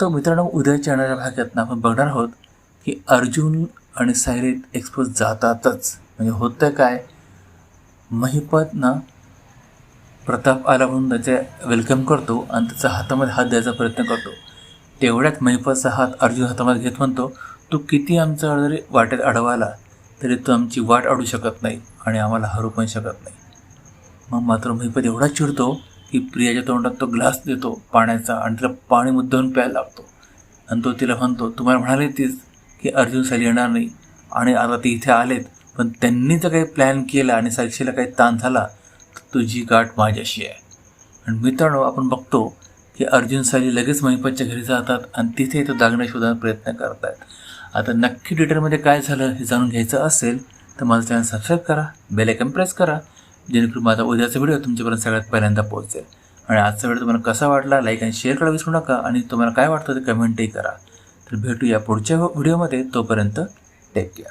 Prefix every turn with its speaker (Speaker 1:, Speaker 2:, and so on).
Speaker 1: तर मित्रांनो उद्याच्या येणाऱ्या भागातनं आपण बघणार आहोत की अर्जुन आणि सायरीत एक्सपोज जातातच. म्हणजे होतं काय? महिपतनं प्रताप आला म्हणून त्याचे वेलकम करतो आणि त्याचा हातामध्ये हात द्यायचा प्रयत्न करतो. तेवढ्यात महिपतचा हात अर्जुन हातामध्ये घेत म्हणतो तू किती आमचा जरी वाटेत अडवाला तरी तू आमची वाट अडू शकत नाही आणि आम्हाला हरू पण शकत नाही. मग मात्र महिपत एवढा चिडतो की प्रियाच्या तोंडात तो ग्लास देतो पाण्याचा आणि तिला पाणी मुद्दाहून प्यायला लागतो आणि तो तिला म्हणतो तुम्हाला म्हणाले तीच की अर्जुन साली येणार नाही आणि आता ते इथे आलेत पण त्यांनी जर काही प्लॅन केला आणि साक्षीला काही ताण झाला तर तुझी गाठ माझ्याशी आहे. आणि मित्रांनो आपण बघतो की अर्जुन साली लगेच महिपतच्या घरी जातात आणि तिथे तो दागणे शोधण्याचा प्रयत्न करतात. आता नक्की डिटेलमध्ये काय झालं हे जाणून घ्यायचं असेल तर माझं चॅनल सबस्क्राईब करा बेल आयकॉन प्रेस करा जेणेकरून माझा उद्याचा व्हिडिओ तुमच्यापर्यंत सगळ्यात पहिल्यांदा पोहोचेल. आणि आजचा व्हिडिओ तुम्हाला कसा वाटला लाईक आणि शेअर करायला विसरू नका आणि तुम्हाला काय वाटतं ते कमेंटही करा. तर भेटूया पुढच्या व्हिडिओमध्ये तोपर्यंत टेक केअर